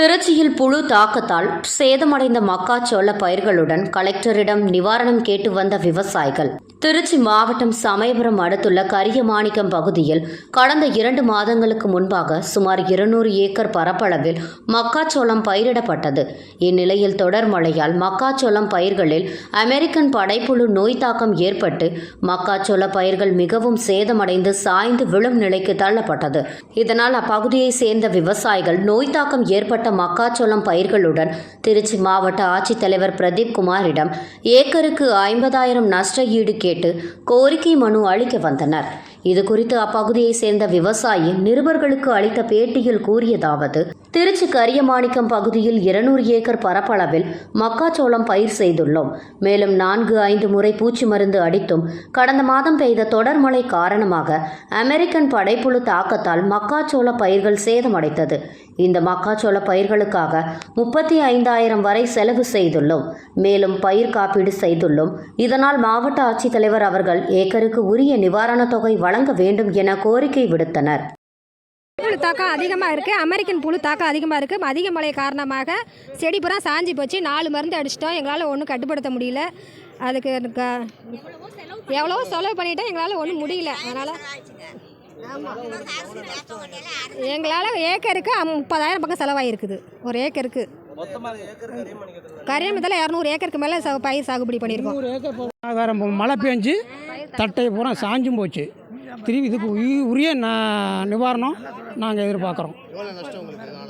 திருச்சியில் புழு தாக்கத்தால் சேதமடைந்த மக்காச்சோள பயிர்களுடன் கலெக்டரிடம் நிவாரணம் கேட்டு வந்த விவசாயிகள். திருச்சி மாவட்டம் சமயபுரம் அடுத்துள்ள கரியமாணிக்கம் பகுதியில் கடந்த இரண்டு மாதங்களுக்கு முன்பாக சுமார் இருநூறு ஏக்கர் பரப்பளவில் மக்காச்சோளம் பயிரிடப்பட்டது. இந்நிலையில் தொடர் மழையால் மக்காச்சோளம் பயிர்களில் அமெரிக்கன் படைப்புழு நோய் தாக்கம் ஏற்பட்டு மக்காச்சோள பயிர்கள் மிகவும் சேதமடைந்து சாய்ந்து விழும் நிலைக்கு தள்ளப்பட்டது. இதனால் அப்பகுதியை சேர்ந்த விவசாயிகள் நோய் தாக்கம் ஏற்பட்ட மக்காச்சோளம் பயிர்களுடன் திருச்சி மாவட்ட ஆட்சித்தலைவர் பிரதீப் குமாரிடம் ஏக்கருக்கு ஐம்பதாயிரம் நஷ்ட ஈடு கேட்டு கோரிக்கை மனு அளிக்க வந்தனர். இது குறித்து அப்பகுதியை சேர்ந்த விவசாயி நிருபர்களுக்கு அளித்த பேட்டியில் கூறியதாவது திருச்சி கரியமாணிக்கம் பகுதியில் இருநூறு ஏக்கர் பரப்பளவில் மக்காச்சோளம் பயிர் செய்துள்ளோம். மேலும் நான்கு ஐந்து முறை பூச்சி மருந்து அடித்தும் கடந்த மாதம் பெய்த தொடர் மழை காரணமாக அமெரிக்கன் படைப்புழு தாக்கத்தால் மக்காச்சோள பயிர்கள் சேதமடைத்தது இந்த மக்காச்சோள பயிர்களுக்காக முப்பத்தி ஐந்தாயிரம் வரை செலவு செய்துள்ளோம். மேலும் பயிர் காப்பீடு செய்துள்ளோம். இதனால் மாவட்ட ஆட்சித்தலைவர் அவர்கள் ஏக்கருக்கு உரிய நிவாரணத் தொகை வழங்க வேண்டும் என கோரிக்கை விடுத்தனர். புழு தாக்கம் அதிகமாக இருக்குது அமெரிக்கன் புழு தாக்கம் அதிகமாக இருக்குது அதிக மழை காரணமாக செடி பூரா சாஞ்சி போச்சு. நாலு மருந்து அடிச்சிட்டோம். எங்களால் ஒன்றும் கட்டுப்படுத்த முடியல. அதுக்கு எனக்கு எவ்வளோ செலவு பண்ணிட்டோம் எங்களால் ஒன்றும் முடியல. அதனால் எங்களால் ஏக்கருக்கு முப்பதாயிரம் பக்கம் செலவாகிருக்குது ஒரு ஏக்கருக்கு. கரியமத்தில் இரநூறு ஏக்கருக்கு மேலே ச பயிர் சாகுபடி பண்ணியிருக்கோம். மழை பெஞ்சு தட்டை பூரா சாஞ்சும் போச்சு. திரும்பி இதுக்கு உயி- உரிய ந- நிவாரணம் நாங்கள் எதிர்பார்க்குறோம்.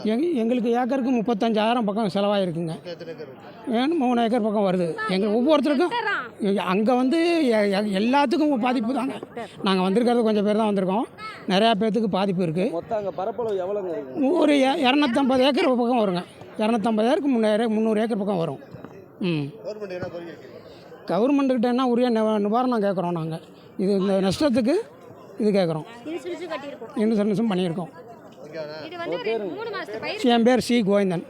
எங் எங்களுக்கு ஏக்கருக்கு முப்பத்தஞ்சாயிரம் பக்கம் செலவாயிருக்குங்க. ஏன்னு மூணு ஏக்கர் பக்கம் வருது. எங்கள் ஒவ்வொருத்தருக்கும் அங்கே வந்து எ- எ- எல்லாத்துக்கும் பாதிப்பு தாங்க. நாங்கள் வந்திருக்கிறது கொஞ்சம் பேர் தான் வந்திருக்கோம். நிறையா பேர்த்துக்கு பாதிப்பு இருக்குது மொத்தம் அங்கே பரப்பளவு எவ்வளோங்க இருக்கு? ஒரு இரநூத்தம்பது ஏக்கர் பக்கம் வருங்க. இரநூத்தம்பது ஏக்கருக்கு முந்நூறு முந்நூறு ஏக்கர் பக்கம் வரும். ம். கவர்மெண்ட்டுக்கிட்ட என்ன உரிய நிவா- நிவாரணம் கேட்குறோம் நாங்கள் இது இந்த நஷ்டத்துக்கு இது கேட்குறோம் இன்சூரன்ஸும் பண்ணியிருக்கோம் என் பேர் சி கோவிந்தன்.